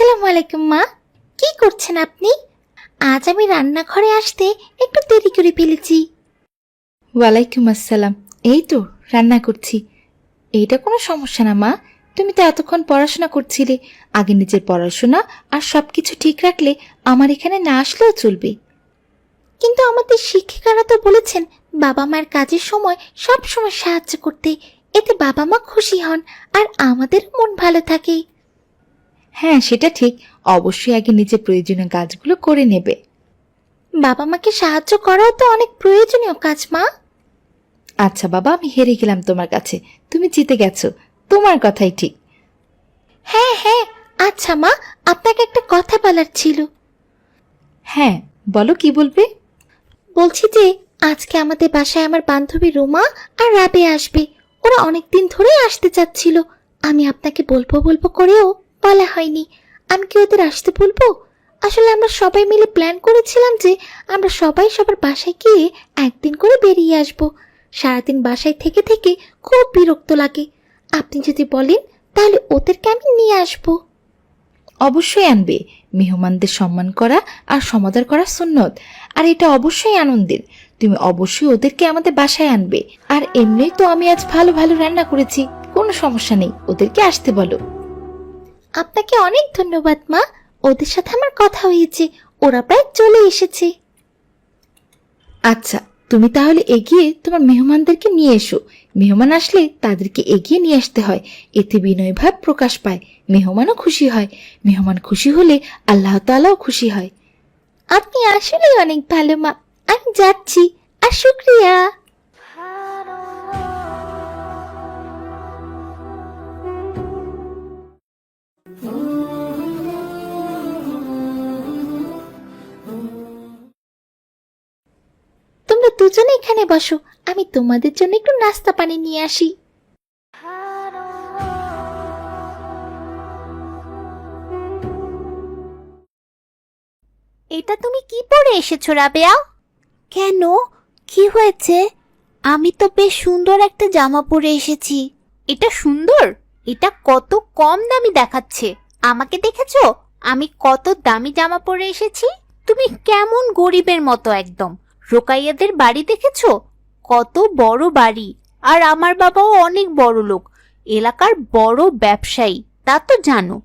আসসালামু আলাইকুম মা। কি করছেন আপনি? আজ আমি রান্নাঘরে আসতে একটু দেরি করে ফেলেছি। ওয়ালাইকুম আসসালাম। এই তো রান্না করছি। এইটা কোনো সমস্যা না মা। তুমি তো এতক্ষণ পড়াশোনা করছিলে। আগে নিজের পড়াশোনা আর সব কিছু ঠিক রাখলে আমার এখানে না আসলেও চলবে। কিন্তু আমাদের শিক্ষিকারা তো বলেছেন বাবা মায়ের কাজের সময় সব সময় সাহায্য করতে। এতে বাবা মা খুশি হন আর আমাদের মন ভালো থাকে। হ্যাঁ সেটা ঠিক। অবশ্যই আগে নিজের প্রয়োজনীয় কাজগুলো করে নেবে। বাবা মাকে সাহায্য করাও তো অনেক প্রয়োজনীয় কাজ মা। আচ্ছা বাবা আমি হেরে গেলাম তোমার কাছে। তুমি জিতে গেছো। তোমার কথাই ঠিক। হ্যাঁ হ্যাঁ। আচ্ছা মা আপনাকে একটা কথা বলার ছিল। হ্যাঁ বলো কি বলবে? বলছি যে আজকে আমাদের বাসায় আমার বান্ধবী রুমা আর রাবে আসবে। ওরা অনেকদিন ধরেই আসতে চাচ্ছিল। আমি আপনাকে বলব বলব করেও বলা হয়নি। আমি কি ওদের আসতে বলব? আসলে আমরা সবাই মিলে প্ল্যান করেছিলাম যে আমরা সবাই সবার বাসায় গিয়ে একদিন করে বেরিয়ে আসব। সারাদিন বাসায় থেকে থেকে খুব বিরক্ত লাগে। আপনি যদি বলেন, তাহলে ওদেরকে আমি নিয়ে আসব। অবশ্যই আনবে। মেহমানদের সম্মান করা আর সমাদর করা সুন্নত। আর এটা অবশ্যই আনন্দের। তুমি অবশ্যই ওদেরকে আমাদের বাসায় আনবে। আর এমনিই তো আমি আজ ভালো ভালো রান্না করেছি। কোনো সমস্যা নেই। ওদেরকে আসতে বলো। আপনাকে অনেক ধন্যবাদ মা। ওদের সাথে আমার কথা হয়েছে। ওরা প্রায় চলে এসেছে। আচ্ছা তুমি তাহলে এগিয়ে তোমার মেহমানদেরকে নিয়ে এসো। মেহমান আসলে তাদেরকে এগিয়ে নিয়ে আসতে হয়। এতে বিনয় ভাব প্রকাশ পায়। মেহমানও খুশি হয়। মেহমান খুশি হলে আল্লাহ তাআলাও খুশি হয়। আপনি আসলে অনেক ভালো মা। আমি যাচ্ছি। আর শুক্রিয়া। তোমরা দুজনে এখানে বসো আমি তোমাদের জন্য একটু নাস্তা পানি নিয়ে আসি। এটা তুমি কি পরে এসেছ রাবেয়া? কেন? কি হয়েছে? আমি তো বেশ সুন্দর একটা জামা পরে এসেছি। এটা সুন্দর? এটা কত কম দামি দেখাচ্ছে। আমাকে দেখেছ? আমি কত দামি জামা পরে এসেছি? তুমি কেমন গরিবের মতো একদম। রোকাইয়াদের বাড়ি দেখেছ? কত বড় বাড়ি। আর আমার বাবাও অনেক বড় লোক। এলাকার বড় ব্যবসায়ী, তা তো জানো।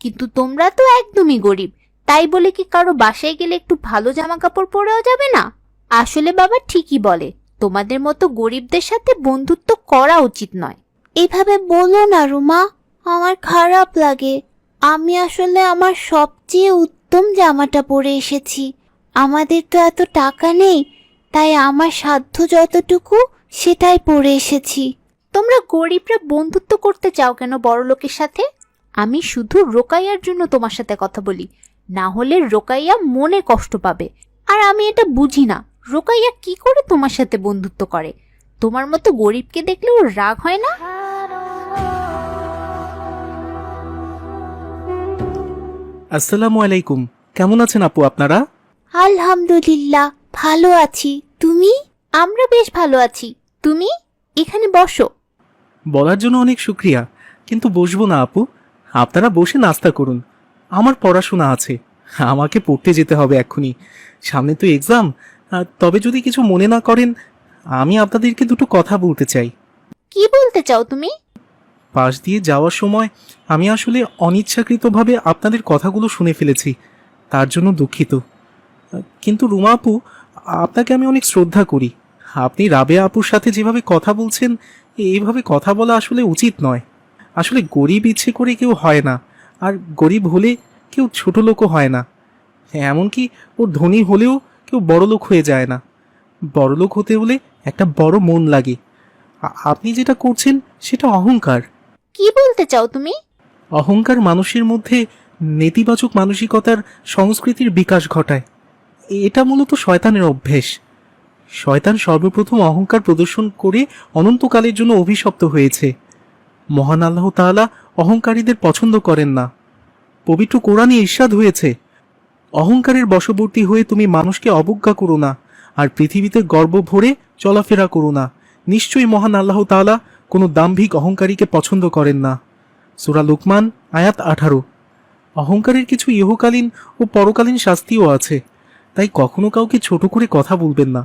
কিন্তু তোমরা তো একদমই গরিব। তাই বলে কি কারও বাসায় গেলে একটু ভালো জামা কাপড় পরেও যাবে না? আসলে বাবা ঠিকই বলে, তোমাদের মতো গরিবদের সাথে বন্ধুত্ব করা উচিত নয়। এভাবে বলো না রুমা। আমার খারাপ লাগে। আমি আসলে আমার সবচেয়ে উত্তম জামাটা পরে এসেছি। আমাদের তো এত টাকা নেই তাই আমার সাধ্য যতটুকু সেটাই পরে এসেছি। তোমরা গরিবরা বন্ধুত্ব করতে চাও কেন বড় লোকের সাথে? আমি শুধু রোকাইয়ার জন্য তোমার সাথে কথা বলি। না হলে রোকাইয়া মনে কষ্ট পাবে। আর আমি এটা বুঝি না রোকাইয়া কি করে তোমার সাথে বন্ধুত্ব করে? তোমার মতো গরিবকে দেখলে ওর রাগ হয় না? আসসালামু আলাইকুম। কেমন আছেন আপু আপনারা? আলহামদুলিল্লাহ ভালো আছি। তুমি? আমরা বেশ ভালো আছি। তুমি? এখানে বসো। বলার জন্য অনেক শুক্রিয়া। কিন্তু বসবো না আপু। আপনারা বসে নাস্তা করুন। আমার পড়াশোনা আছে। আমাকে পড়তে যেতে হবে এক্ষুনি। সামনে তো এক্সাম তবে যদি কিছু মনে না করেন আমি আপনাদেরকে দুটো কথা বলতে চাই। কি বলতে চাও তুমি? পাশ দিয়ে যাওয়ার সময় আমি আসলে অনিচ্ছাকৃতভাবে আপনাদের কথাগুলো শুনে ফেলেছি। তার জন্য দুঃখিত। কিন্তু রুমা আপু, আপনাকে আমি অনেক শ্রদ্ধা করি। আপনি রাবে আপুর সাথে যেভাবে কথা বলছেন, এইভাবে কথা বলা আসলে উচিত নয়। আসলে গরিব ইচ্ছে করে কেউ হয় না, আর গরিব হলে কেউ ছোট লোকও হয় না। এমনকি ওর ধনী হলেও কেউ বড় লোক হয়ে যায় না। বড় লোক হতে হলে একটা বড় মন লাগে। আপনি যেটা করছেন সেটা অহংকার। কি বলতে চাও তুমি? অহংকার মানুষের মধ্যে নেতিবাচক মানসিকতার সংস্কৃতির বিকাশ ঘটায়। এটা মূলত শয়তানের অভ্যেস। শয়তান সর্বপ্রথম অহংকার প্রদর্শন করে অনন্তকালের জন্য অভিশপ্ত হয়েছে। মহান আল্লাহ তাআলা অহংকারীদের পছন্দ করেন না। পবিত্র কোরআনে ঈর্ষাদ হয়েছে, অহংকারের বশবর্তী হয়ে তুমি মানুষকে অবজ্ঞা করো না, আর পৃথিবীতে গর্ব ভরে চলাফেরা করো না। নিশ্চয়ই মহান আল্লাহ তাআলা কোনো দাম্ভিক অহংকারীকে পছন্দ করেন না। সুরা লুকমান, আয়াত আঠারো। অহংকারের কিছু ইহকালীন ও পরকালীন শাস্তিও আছে। তাই কখনো কাউকে ছোট করে কথা বলবেন না।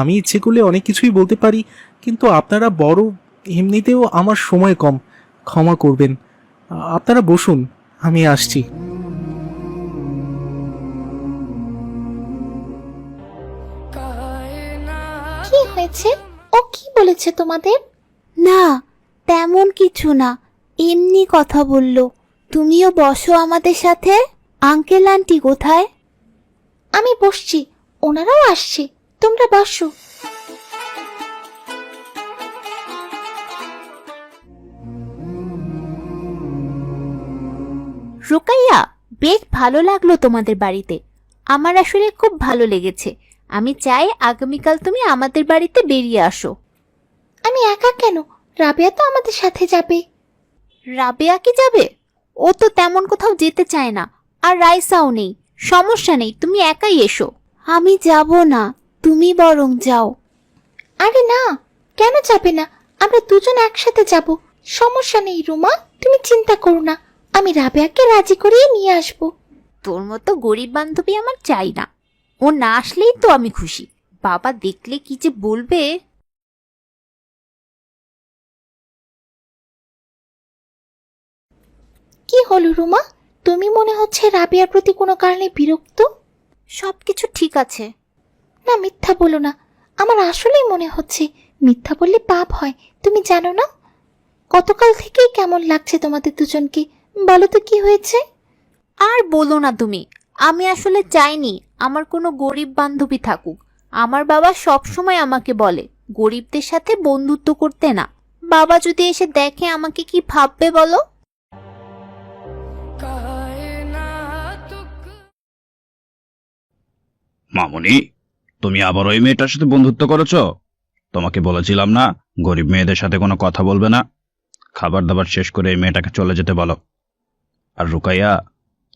আমি ইচ্ছে করলে অনেক কিছুই বলতে পারি, কিন্তু আপনারা বড় এমনিতেও আমার সময় কম। ক্ষমা করবেন। আপনারা বসুন, আমি আসছি। কি হয়েছে? ও কি বলেছে তোমাদের? না তেমন কিছু না। এমনি কথা বলল। তুমিও বসো আমাদের সাথে। আঙ্কেল আন্টি কোথায়? আমি বসছি। ওনারাও আসছে। তোমরা বসো। রুকাইয়া বেশ ভালো লাগল তোমাদের বাড়িতে। আমার আসলে খুব ভালো লেগেছে। আমি চাই আগামীকাল তুমি আমাদের বাড়িতে বেরিয়ে আসো। আমি একা কেন? রাবেয়া তো আমাদের সাথে যাবে। রাবেয়া কি যাবে? ও তো তেমন কোথাও যেতে চায় না আর রাইসাও নেই। সমস্যা নেই তুমি একাই এসো। আমি যাব না তুমি বরং যাও। আরে না কেন যাবে না? আমরা দুজন একসাথে যাব। সমস্যা নেই রুমা তুমি চিন্তা করো না। আমি রাবেয়াকে রাজি করিয়ে নিয়ে আসব। তোর মতো গরিব বান্ধবী আমার চাই না। ও না আসলেই তো আমি খুশি। বাবা দেখলে কি যে বলবে? কি হলো রুমা? তুমি মনে হচ্ছে রাবিয়ার প্রতি কোনো কারণে বিরক্ত? সব কিছু ঠিক আছে। না মিথ্যা বলো না। আমার আসলেই মনে হচ্ছে মিথ্যা বললে পাপ হয় তুমি জানো না? গতকাল থেকেই কেমন লাগছে তোমাদের দুজনকে? বলো তো কি হয়েছে? আর বলো না তুমি আমি আসলে চাইনি আমার কোনো গরিব বান্ধবী থাকুক। আমার বাবা সব সময় আমাকে বলে গরিবদের সাথে বন্ধুত্ব করতে না। বাবা যদি এসে দেখে আমাকে কি ভাববে বলো? মামুনি, তুমি আবার ওই মেয়েটার সাথে বন্ধুত্ব করেছ? তোমাকে বলেছিলাম না, গরিব মেয়েদের সাথে কোনো কথা বলবে না। খাবার দাবার শেষ করে এই মেয়েটাকে চলে যেতে বলো। আর রুকাইয়া,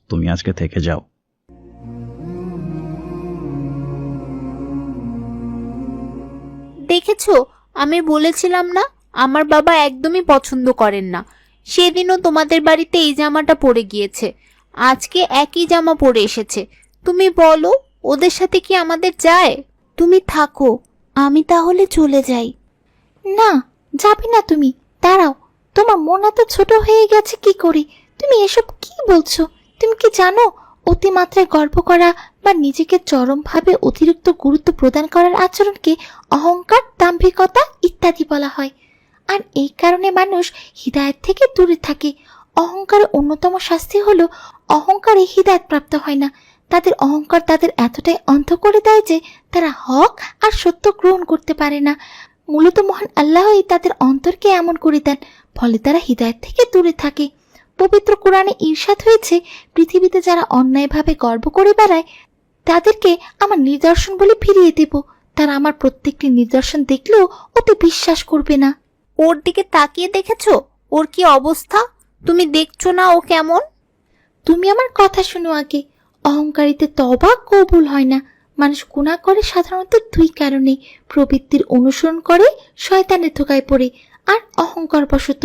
তুমি আজকে থেকে যাও। দেখেছ, আমি বলেছিলাম না, আমার বাবা একদমই পছন্দ করেন না। সেদিনও তোমাদের বাড়িতে এই জামাটা পরে গিয়েছে। আজকে একই জামা পরে এসেছে। তুমি বলো ওদের সাথে কি আমাদের যায়? তুমি থাকো আমি তাহলে চলে যাই। না যাবে না তুমি। দাঁড়াও তোমার মন এত ছোট হয়ে গেছে কি করে? তুমি এসব কি বলছো? তুমি কি জানো অতিমাত্রায় গর্ব করা বা নিজেকে চরমভাবে অতিরিক্ত গুরুত্ব প্রদান করার আচরণকে অহংকার দাম্ভিকতা ইত্যাদি বলা হয়। আর এই কারণে মানুষ হৃদায়ত থেকে দূরে থাকে। অহংকারের অন্যতম শাস্তি হলো অহংকারে হৃদায়ত প্রাপ্ত হয় না। তাদের অহংকার তাদের এতটাই অন্ধ করে দেয় যে তারা হক আর সত্য গ্রহণ করতে পারে না। মূলত মহান আল্লাহই তাদের অন্তরকে এমন করে দেন ফলে তারা হৃদয় থেকে দূরে থাকে। পবিত্র কোরআনে ঈর্ষাদ হয়েছে পৃথিবীতে যারা অন্যায়ভাবে গর্ব করে বেড়ায় তাদেরকে আমার নিদর্শন বলে ফিরিয়ে দেব। তারা আমার প্রত্যেকটি নিদর্শন দেখলেও ওতে বিশ্বাস করবে না। ওর দিকে তাকিয়ে দেখেছ? ওর কি অবস্থা? তুমি দেখছ না ও কেমন? তুমি আমার কথা শোনো আগে। অহংকারিতে তবা কবুল হয় না। মানুষ গুণা করে সাধারণত দুই কারণে। প্রবৃত্তির অনুসরণ করে শয়তানের ধোকায় পড়ে আর অহংকার বশত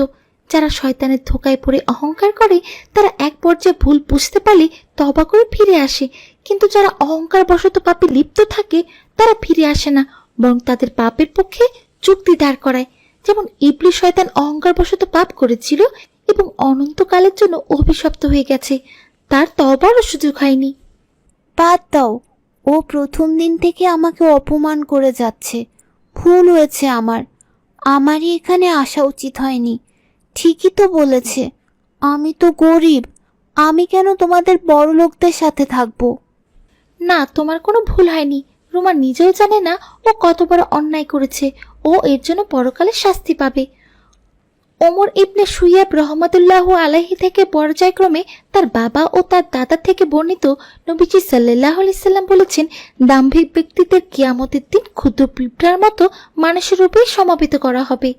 যারা শয়তানের ধোকায় পড়ে অহংকার করে, তারা এক পর্যায়ে ভুল বুঝতে পারলে তবা করে ফিরে আসে। কিন্তু যারা অহংকার বশত পাপে লিপ্ত থাকে, তারা ফিরে আসে না, বরং তাদের পাপের পক্ষে চুক্তি দাঁড় করায়। যেমন ইবলি শয়তান অহংকার বশত পাপ করেছিল এবং অনন্তকালের জন্য অভিশপ্ত হয়ে গেছে। তার তবারও সুযোগ হয়নি। বাদ দাও। ও প্রথম দিন থেকে আমাকে অপমান করে যাচ্ছে। ভুল হয়েছে আমার। আমারই এখানে আসা উচিত হয়নি। ঠিকই তো বলেছে। আমি তো গরিব। আমি কেন তোমাদের বড় লোকদের সাথে থাকব? না তোমার কোনো ভুল হয়নি। রুমা নিজেও জানে না ও কত বড় অন্যায় করেছে। ও এর জন্য পরকালে শাস্তি পাবে। ওমর ইবনে সুইয়াব রহমতুল্লাহ আলাহি থেকে পর্যায়ক্রমে তার বাবা ও তার দাদা থেকে বর্ণিত নবীজি সাল্লাহ সাল্লাম বলেছেন, দাম্ভিক ব্যক্তিদের কিয়ামতের দিন ক্ষুদ্র পিঁপড়ার মতো মানুষের রূপে সমাবেত করা হবে।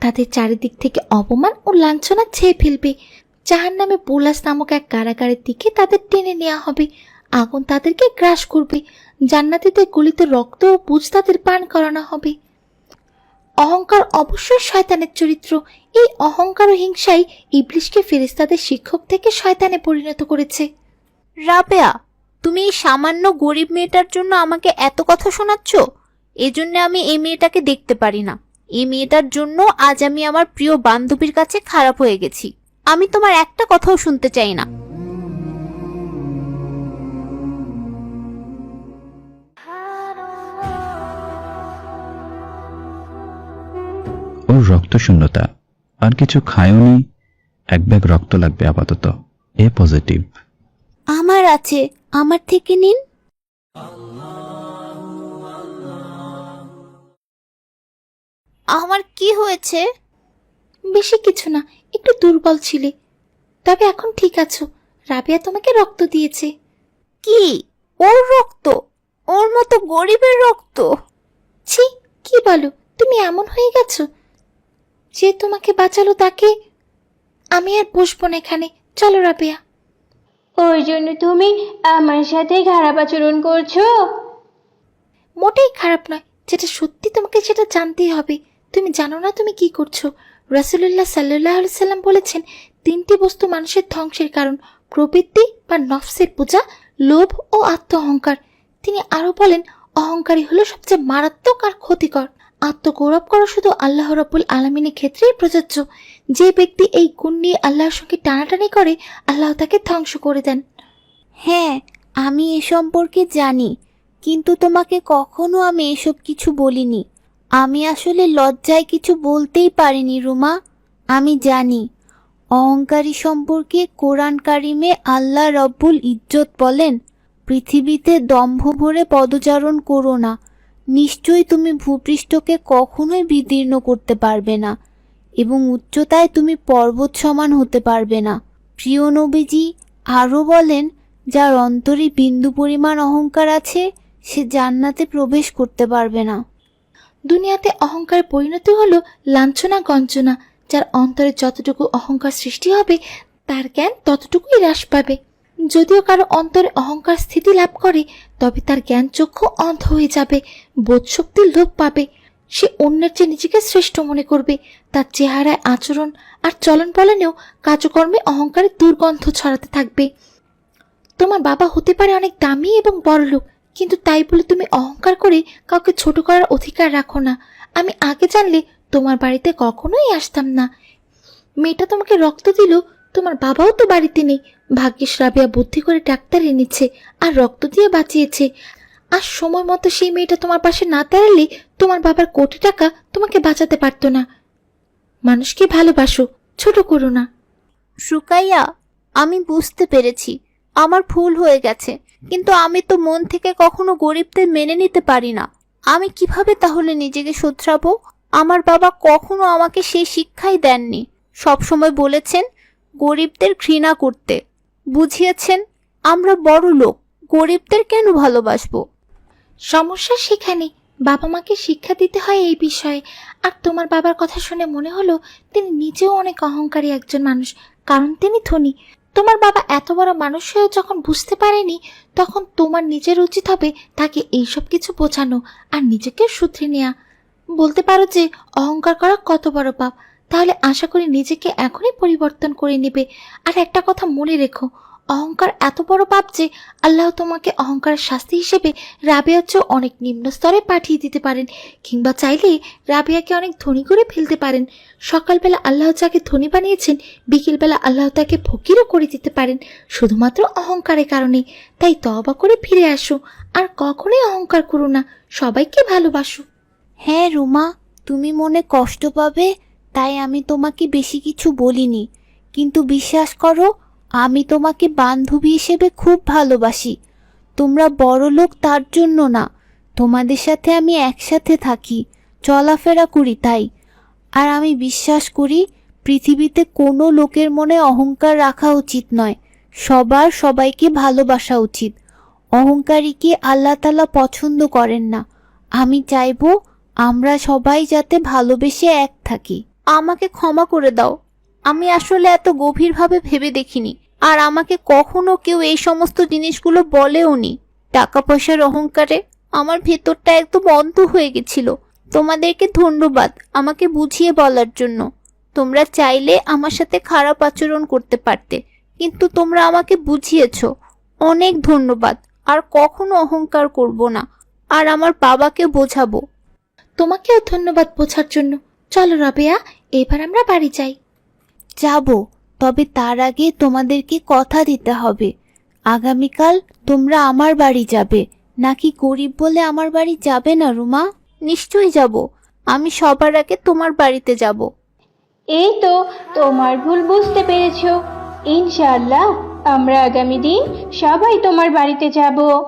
তাদের চারিদিক থেকে অপমান ও লাঞ্ছনা ছেয়ে ফেলবে। জাহান নামে পোলাস নামক এক কারাগারের দিকে তাদের টেনে নেওয়া হবে। আগুন তাদেরকে গ্রাস করবে। জান্নাতিতে গলিত রক্ত ও পুজ তাদের পান করানো হবে। অহংকার অবশ্যই শয়তানের চরিত্র। এই অহংকার ও হিংসাই ইবলিশকে ফেরেস্তাদের শিক্ষক থেকে শয়তানে পরিণত করেছে। রাবেয়া, তুমি এই সামান্য গরিব মেয়েটার জন্য আমাকে এত কথা শোনাচ্ছ? এজন্য আমি এই মেয়েটাকে দেখতে পারি না। এই মেয়েটার জন্য আজ আমি আমার প্রিয় বান্ধবীর কাছে খারাপ হয়ে গেছি। আমি তোমার একটা কথাও শুনতে চাই না। ওর রক্ত শূন্যতা আর কিছু খায়ওনি এক ব্যাগ রক্ত লাগবে আপাতত। A positive. আমার আছে। আমার থেকে নিন। আমার কি হয়েছে? বেশি কিছু না, একটু দুর্বল ছিলে। তবে এখন ঠিক আছো। রাবিয়া তোমাকে রক্ত দিয়েছে। কি? ওর রক্ত? ওর মতো গরিবের রক্ত? ছি, কি বলো? তুমি এমন হয়ে গেছো? যে তোমাকে বাঁচালো তাকে আমি আর বসবো না এখানে। চলো রাবিয়া। ওর জন্য তুমি আমার সাথে খারাপ আচরণ করছ? মোটেই খারাপ নয় যেটা সত্যি তোমাকে সেটা জানতেই হবে। তুমি জানো না তুমি কি করছ। রাসুলুল্লাহ সাল্লাহ সাল্লাম বলেছেন তিনটি বস্তু মানুষের ধ্বংসের কারণ প্রবৃত্তি বা নফসের পূজা লোভ ও আত্ম অহংকার তিনি আরও বলেন অহংকারী হলো সবচেয়ে মারাত্মক আর ক্ষতিকর। আত্মগৌরব করা শুধু আল্লাহ রাব্বুল আলমিনের ক্ষেত্রেই প্রযোজ্য। যে ব্যক্তি এই গুণ নিয়ে আল্লাহর সঙ্গে টানাটানি করে, আল্লাহ তাকে ধ্বংস করে দেন। হ্যাঁ আমি এ সম্পর্কে জানি, কিন্তু তোমাকে কখনো আমি এসব কিছু বলিনি। আমি আসলে লজ্জায় কিছু বলতেই পারিনি, রুমা। আমি জানি, অহংকারী সম্পর্কে কোরআন কারিমে আল্লাহ রব্বুল ইজ্জত বলেন, পৃথিবীতে দম্ভ ভরে পদচারণ করো না। নিশ্চয়ই তুমি ভূপৃষ্ঠকে কখনোই বিদীর্ণ করতে পারবে না এবং উচ্চতায় তুমি পর্বত সমান হতে পারবে না। প্রিয় নবীজি, আরও বলেন, যার অন্তরে বিন্দু পরিমাণ অহংকার আছে, সে জান্নাতে প্রবেশ করতে পারবে না। দুনিয়াতে অহংকার পরিণতি হলো লাঞ্ছনা, গঞ্জনা। যার অন্তরে যতটুকু অহংকার সৃষ্টি হবে, তার জ্ঞান ততটুকুই হ্রাস পাবে। যদিও কারও অন্তরে অহংকার স্থিতি লাভ করে, তবে তার জ্ঞান চক্ষু অন্ধ হয়ে যাবে, বোধশক্তির লোপ পাবে। সে অন্যের চেয়ে নিজেকে শ্রেষ্ঠ মনে করবে। তার চেহারায় আচরণ আর চলন বলনেও কাজকর্মে অহংকারের দুর্গন্ধ ছড়াতে থাকবে। তোমার বাবা হতে পারে অনেক দামি এবং বড়লোক কিন্তু তাই বলে তুমি অহংকার করে কাউকে ছোট করার অধিকার রাখো না। আমি আগে জানলে তোমার বাড়িতে কখনোই আসতাম না। মেয়েটা তোমাকে রক্ত দিল তোমার বাবাও তো বাড়িতে নেই। ভাগ্যিস রাবিয়া বুদ্ধি করে ডাক্তার এনেছে আর রক্ত দিয়ে বাঁচিয়েছে। আর সময় মতো সেই মেয়েটা তোমার পাশে না দাঁড়ালে তোমার বাবার কোটি টাকা তোমাকে বাঁচাতে পারতো না। মানুষকে ভালোবাসো, ছোট করো না। সুকাইয়া, আমি বুঝতে পেরেছি। আমার ভুল হয়ে গেছে। কিন্তু আমি তো মন থেকে কখনো গরিবদের মেনে নিতে পারি না। আমি কীভাবে তাহলে নিজেকে শোধরাবো? আমার বাবা কখনো আমাকে সেই শিক্ষাই দেননি। সবসময় বলেছেন গরিবদের ঘৃণা করতে। বুঝিয়েছেন, আমরা বড় লোক, গরিবদের কেন ভালোবাসব? সমস্যা সেখানে। বাবা মাকে শিক্ষা দিতে হয় এই বিষয়ে। আর তোমার বাবার কথা শুনে মনে হলো, তিনি নিজেও অনেক অহংকারী একজন মানুষ, কারণ তিনি ধনী। তোমার বাবা এত বড় মানুষ হয়েও যখন বুঝতে পারেনি, তখন তোমার নিজের উচিত হবে তাকে এইসব কিছু বোঝানো আর নিজেকে শুধরে নেওয়া বলতে পারো যে, অহংকার করা কত বড় পাপ। তাহলে আশা করি নিজেকে এখনই পরিবর্তন করে নেবে। আর একটা কথা মনে রেখো, অহংকার এত বড় পাপ যে আল্লাহ তোমাকে অহংকারের শাস্তি হিসেবে রাবেয়ার চেয়েও অনেক নিম্ন স্তরে পাঠিয়ে দিতে পারেন, কিংবা চাইলে রাবেয়াকে অনেক ধনী করে ফেলতে পারেন। সকালবেলা আল্লাহ যাকে ধনী বানিয়েছেন, বিকেলবেলা আল্লাহ তাকে ফকিরও করে দিতে পারেন, শুধুমাত্র অহংকারের কারণে। তাই তবা করে ফিরে আসো, আর কখনোই অহংকার করো না, সবাইকে ভালোবাসো। হ্যাঁ রুমা, তুমি মনে কষ্ট পাবে? তাই আমি তোমাকে বেশি কিছু বলিনি। কিন্তু বিশ্বাস করো, আমি তোমাকে বান্ধবী হিসেবে খুব ভালোবাসি। তোমরা বড় লোক তার জন্য না। তোমাদের সাথে আমি একসাথে থাকি, চলাফেরা করি তাই। আর আমি বিশ্বাস করি, পৃথিবীতে কোনো লোকের মনে অহংকার রাখা উচিত নয়। সবার সবাইকে ভালোবাসা উচিত। অহংকারীকে আল্লাহ তালা পছন্দ করেন না? আমি চাইব, আমরা সবাই যাতে ভালোবেসে এক থাকি। আমাকে ক্ষমা করে দাও। আমি আসলে এত গভীরভাবে ভেবে দেখিনি, আর আমাকে কখনো কেউ এই সমস্ত জিনিসগুলো বলেও নি। টাকা পয়সার অহংকারে আমার ভেতরটা একদম অন্ধ হয়ে গেছিল। তোমাদেরকে ধন্যবাদ আমাকে বুঝিয়ে বলার জন্য। তোমরা চাইলে আমার সাথে খারাপ আচরণ করতে পারতে, কিন্তু তোমরা আমাকে বুঝিয়েছো। অনেক ধন্যবাদ, আর কখনো অহংকার করব না, আর আমার বাবাকে বোঝাবো। তোমাকেও ধন্যবাদ বোঝার জন্য। চলো রাবেয়া, এবার আমরা বাড়ি যাই। যাব, তবে তার আগে তোমাদেরকে কথা দিতে হবে। আগামীকাল তোমরা আমার বাড়ি যাবে। নাকি গরিব বলে আমার বাড়ি যাবে না, রুমা? নিশ্চয়ই যাব। আমি সবার আগে তোমার বাড়িতে যাব। এই তো, তোমার ভুল বুঝতে পেরেছ। ইনশাআল্লাহ, আমরা আগামী দিন সবাই তোমার বাড়িতে যাব।